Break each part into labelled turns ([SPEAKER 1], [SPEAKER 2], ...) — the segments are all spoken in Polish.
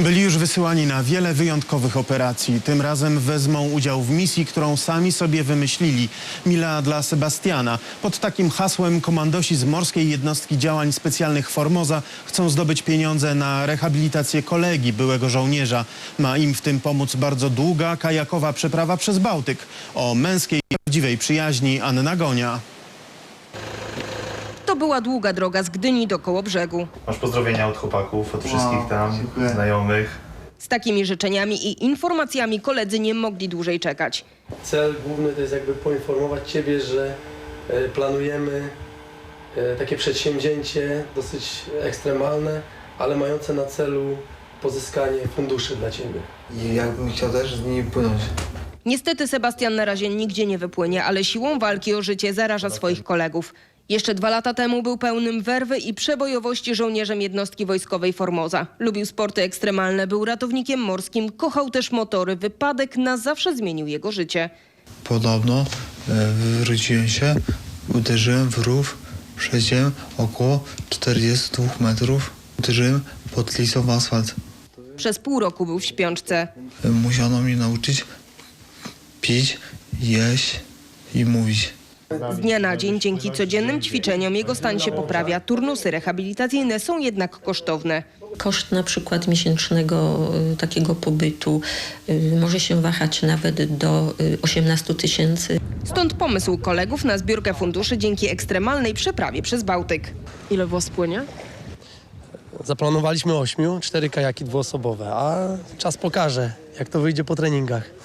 [SPEAKER 1] Byli już wysyłani na wiele wyjątkowych operacji. Tym razem wezmą udział w misji, którą sami sobie wymyślili. Mila dla Sebastiana. Pod takim hasłem komandosi z Morskiej Jednostki Działań Specjalnych Formoza chcą zdobyć pieniądze na rehabilitację kolegi, byłego żołnierza. Ma im w tym pomóc bardzo długa kajakowa przeprawa przez Bałtyk. O męskiej, prawdziwej przyjaźni Anna Gonia.
[SPEAKER 2] To była długa droga z Gdyni do Kołobrzegu.
[SPEAKER 3] Masz pozdrowienia od chłopaków, od wszystkich
[SPEAKER 4] Wow,
[SPEAKER 3] tam,
[SPEAKER 4] dziękuję.
[SPEAKER 3] znajomych.
[SPEAKER 2] Z takimi życzeniami i informacjami koledzy nie mogli dłużej czekać.
[SPEAKER 5] Cel główny to jest jakby poinformować Ciebie, że e, planujemy e, takie przedsięwzięcie dosyć ekstremalne, ale mające na celu pozyskanie funduszy dla Ciebie.
[SPEAKER 4] I jakbym chciał też z nimi płynąć.
[SPEAKER 2] Niestety Sebastian na razie nigdzie nie wypłynie, ale siłą walki o życie zaraża swoich kolegów. Jeszcze dwa lata temu był pełnym werwy i przebojowości żołnierzem jednostki wojskowej Formoza. Lubił sporty ekstremalne, był ratownikiem morskim, kochał też motory. Wypadek na zawsze zmienił jego życie.
[SPEAKER 6] Podobno e, wywróciłem się, uderzyłem w rów, przejdziemy około 42 metrów, uderzyłem pod lisą w asfalt.
[SPEAKER 2] Przez pół roku był w śpiączce.
[SPEAKER 6] Musiano mnie nauczyć pić, jeść i mówić.
[SPEAKER 2] Z dnia na dzień dzięki codziennym ćwiczeniom jego stan się poprawia. Turnusy rehabilitacyjne są jednak kosztowne.
[SPEAKER 7] Koszt na przykład miesięcznego y, takiego pobytu y, może się wahać nawet do y, 18 tysięcy.
[SPEAKER 2] Stąd pomysł kolegów na zbiórkę funduszy dzięki ekstremalnej przeprawie przez Bałtyk.
[SPEAKER 8] Ile was płynie?
[SPEAKER 5] Zaplanowaliśmy ośmiu, cztery kajaki dwuosobowe, a czas pokaże, jak to wyjdzie po treningach.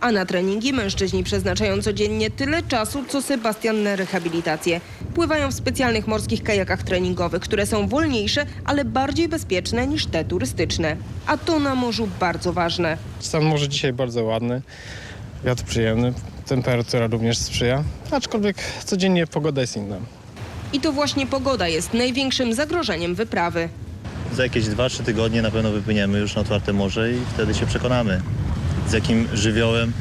[SPEAKER 2] A na treningi mężczyźni przeznaczają codziennie tyle czasu, co Sebastian na rehabilitację. Pływają w specjalnych morskich kajakach treningowych, które są wolniejsze, ale bardziej bezpieczne niż te turystyczne. A to na morzu bardzo ważne.
[SPEAKER 9] Stan morza dzisiaj bardzo ładny, wiatr przyjemny, temperatura również sprzyja, aczkolwiek codziennie pogoda jest inna.
[SPEAKER 2] I to właśnie pogoda jest największym zagrożeniem wyprawy.
[SPEAKER 3] Za jakieś 2-3 tygodnie na pewno wypłyniemy już na otwarte morze i wtedy się przekonamy, z jakim żywiołem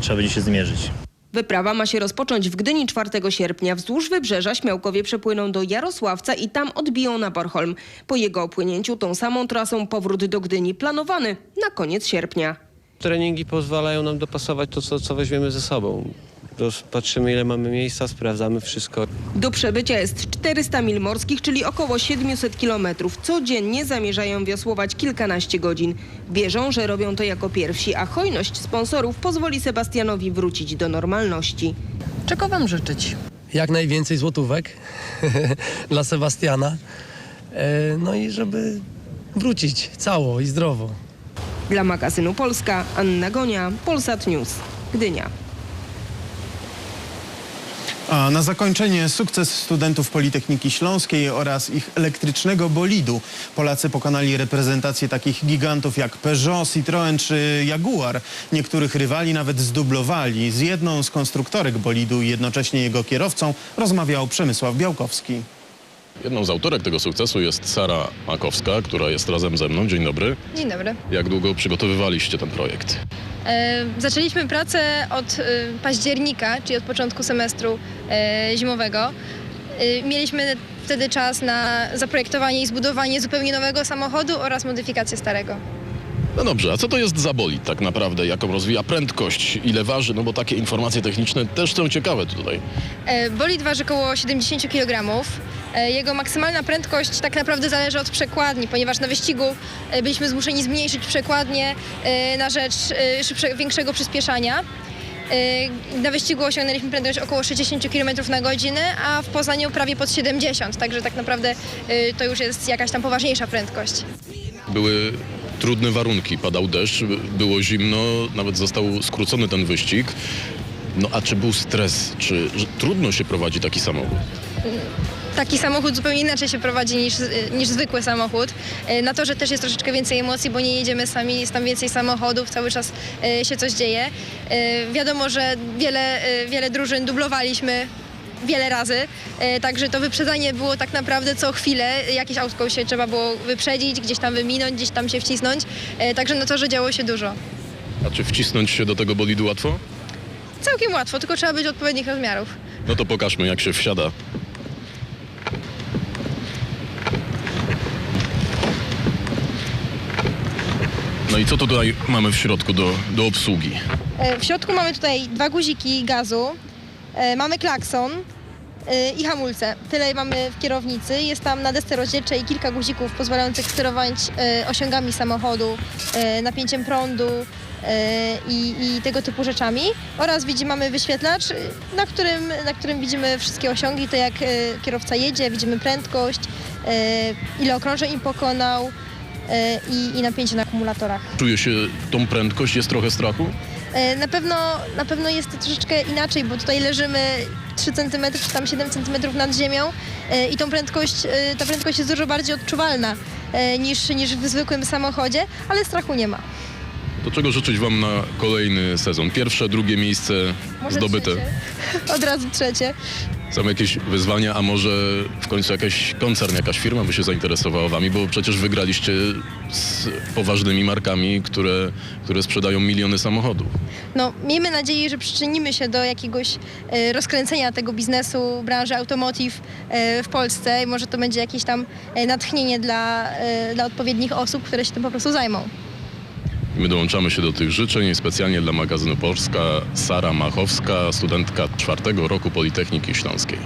[SPEAKER 3] trzeba będzie się zmierzyć.
[SPEAKER 2] Wyprawa ma się rozpocząć w Gdyni 4 sierpnia. Wzdłuż wybrzeża śmiałkowie przepłyną do Jarosławca i tam odbiją na Bornholm. Po jego opłynięciu tą samą trasą powrót do Gdyni planowany na koniec sierpnia.
[SPEAKER 10] Treningi pozwalają nam dopasować to, co, co weźmiemy ze sobą. Patrzymy, ile mamy miejsca, sprawdzamy wszystko.
[SPEAKER 2] Do przebycia jest 400 mil morskich, czyli około 700 kilometrów. Codziennie zamierzają wiosłować kilkanaście godzin. Wierzą, że robią to jako pierwsi, a hojność sponsorów pozwoli Sebastianowi wrócić do normalności.
[SPEAKER 8] Czego wam życzyć?
[SPEAKER 5] Jak najwięcej złotówek dla Sebastiana, e, no i żeby wrócić cało i zdrowo.
[SPEAKER 2] Dla magazynu Polska, Anna Gonia, Polsat News, Gdynia.
[SPEAKER 1] A na zakończenie sukces studentów Politechniki Śląskiej oraz ich elektrycznego bolidu. Polacy pokonali reprezentację takich gigantów jak Peugeot, Citroën czy Jaguar. Niektórych rywali nawet zdublowali. Z jedną z konstruktorek bolidu i jednocześnie jego kierowcą rozmawiał Przemysław Białkowski.
[SPEAKER 11] Jedną z autorek tego sukcesu jest Sara Makowska, która jest razem ze mną. Dzień dobry.
[SPEAKER 12] Dzień dobry.
[SPEAKER 11] Jak długo przygotowywaliście ten projekt?
[SPEAKER 12] E, zaczęliśmy pracę od e, października, czyli od początku semestru e, zimowego. E, mieliśmy wtedy czas na zaprojektowanie i zbudowanie zupełnie nowego samochodu oraz modyfikację starego.
[SPEAKER 11] No dobrze, a co to jest za bolid tak naprawdę? Jaką rozwija prędkość? Ile waży? No bo takie informacje techniczne też są ciekawe tutaj.
[SPEAKER 12] E, bolid waży około 70 kg. E, jego maksymalna prędkość tak naprawdę zależy od przekładni, ponieważ na wyścigu e, byliśmy zmuszeni zmniejszyć przekładnię e, na rzecz większego przyspieszania. Na wyścigu osiągnęliśmy prędkość około 60 km na godzinę, a w Poznaniu prawie pod 70, także tak naprawdę to już jest jakaś tam poważniejsza prędkość.
[SPEAKER 11] Były trudne warunki, padał deszcz, było zimno, nawet został skrócony ten wyścig. No a czy był stres? Czy trudno się prowadzi taki samochód?
[SPEAKER 12] Taki samochód zupełnie inaczej się prowadzi niż, niż zwykły samochód. E, Na torze też jest troszeczkę więcej emocji, bo nie jedziemy sami, jest tam więcej samochodów, cały czas e, się coś dzieje. Wiadomo, że wiele, wiele drużyn dublowaliśmy wiele razy, także to wyprzedzanie było tak naprawdę co chwilę. Jakieś autko się trzeba było wyprzedzić, gdzieś tam wyminąć, gdzieś tam się wcisnąć, także na torze działo się dużo.
[SPEAKER 11] A czy wcisnąć się do tego bolidu łatwo?
[SPEAKER 12] Całkiem łatwo, tylko trzeba być odpowiednich rozmiarów.
[SPEAKER 11] No to pokażmy jak się wsiada. No i co tutaj mamy w środku do, do obsługi?
[SPEAKER 12] E, W środku mamy tutaj dwa guziki gazu, e, mamy klakson e, i hamulce. Tyle mamy w kierownicy. Jest tam na desce rozdzielczej kilka guzików pozwalających sterować osiągami samochodu, napięciem prądu i, i tego typu rzeczami. Oraz widzimy, mamy wyświetlacz, na którym, na którym widzimy wszystkie osiągi, to jak kierowca jedzie, widzimy prędkość, ile okrążeń im pokonał i, i napięcie na akumulatorach.
[SPEAKER 11] Czuje się tą prędkość, jest trochę strachu?
[SPEAKER 12] E, Na pewno, na pewno jest to troszeczkę inaczej, bo tutaj leżymy 3 cm czy tam 7 cm nad ziemią e, i tą prędkość, ta prędkość jest dużo bardziej odczuwalna niż, niż w zwykłym samochodzie, ale strachu nie ma.
[SPEAKER 11] To czego życzyć Wam na kolejny sezon? Pierwsze, drugie miejsce
[SPEAKER 12] Może
[SPEAKER 11] zdobyte.
[SPEAKER 12] trzecie. Od razu trzecie.
[SPEAKER 11] Są jakieś wyzwania, a może w końcu jakiś koncern, jakaś firma by się zainteresowała Wami, bo przecież wygraliście z poważnymi markami, które, które sprzedają miliony samochodów.
[SPEAKER 12] No, miejmy nadzieję, że przyczynimy się do jakiegoś e, rozkręcenia tego biznesu branży automotive e, w Polsce i może to będzie jakieś tam e, natchnienie dla, e, dla odpowiednich osób, które się tym po prostu zajmą.
[SPEAKER 11] My dołączamy się do tych życzeń specjalnie dla magazynu Polska Sara Machowska, studentka czwartego roku Politechniki Śląskiej.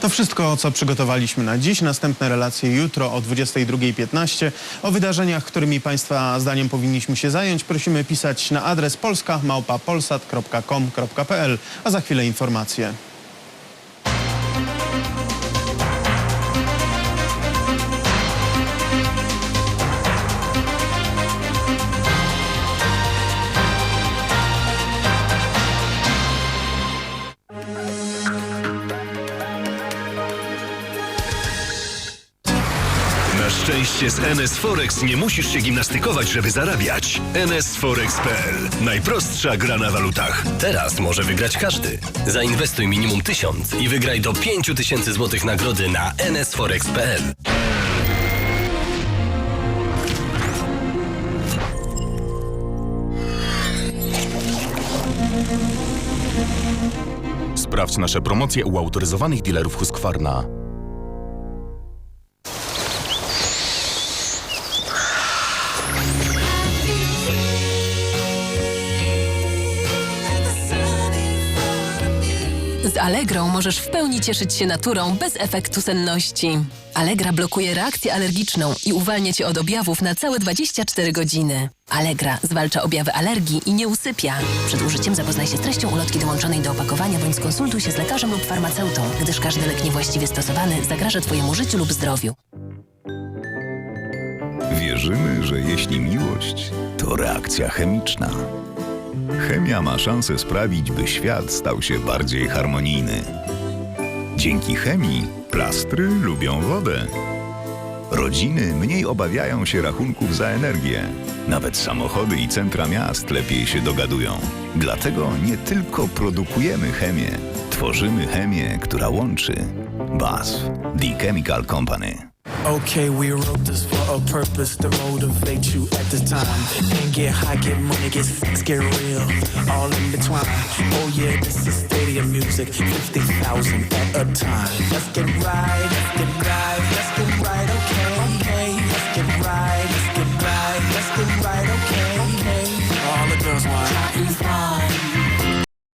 [SPEAKER 1] To wszystko, co przygotowaliśmy na dziś. Następne relacje jutro o 22.15. O wydarzeniach, którymi Państwa zdaniem powinniśmy się zająć, prosimy pisać na adres polska.małpa.polsat.com.pl, a za chwilę informacje.
[SPEAKER 13] Szczęście z NS Forex nie musisz się gimnastykować, żeby zarabiać. nsforex.pl. Najprostsza gra na walutach.
[SPEAKER 14] Teraz może wygrać każdy. Zainwestuj minimum 1000 i wygraj do 5000 zł nagrody na nsforex.pl.
[SPEAKER 13] Sprawdź nasze promocje u autoryzowanych dealerów Husqvarna.
[SPEAKER 15] Z Allegrą możesz w pełni cieszyć się naturą bez efektu senności. Allegra blokuje reakcję alergiczną i uwalnia cię od objawów na całe 24 godziny. Allegra zwalcza objawy alergii i nie usypia. Przed użyciem zapoznaj się z treścią ulotki dołączonej do opakowania bądź skonsultuj się z lekarzem lub farmaceutą, gdyż każdy lek niewłaściwie stosowany zagraża Twojemu życiu lub zdrowiu.
[SPEAKER 13] Wierzymy, że jeśli miłość to reakcja chemiczna, chemia ma szansę sprawić, by świat stał się bardziej harmonijny. Dzięki chemii plastry lubią wodę. Rodziny mniej obawiają się rachunków za energię. Nawet samochody i centra miast lepiej się dogadują. Dlatego nie tylko produkujemy chemię, tworzymy chemię, która łączy. BASF, The Chemical Company.
[SPEAKER 16] Okay, we wrote this for a purpose to motivate you at this time. And get high, get money, get sex, get real. All in between. Oh yeah, this is stadium music. 50,000 at a time. Let's get right, let's get right, let's get right, okay. Okay, let's get right, let's get right, let's get right, okay. Okay. All the girls want.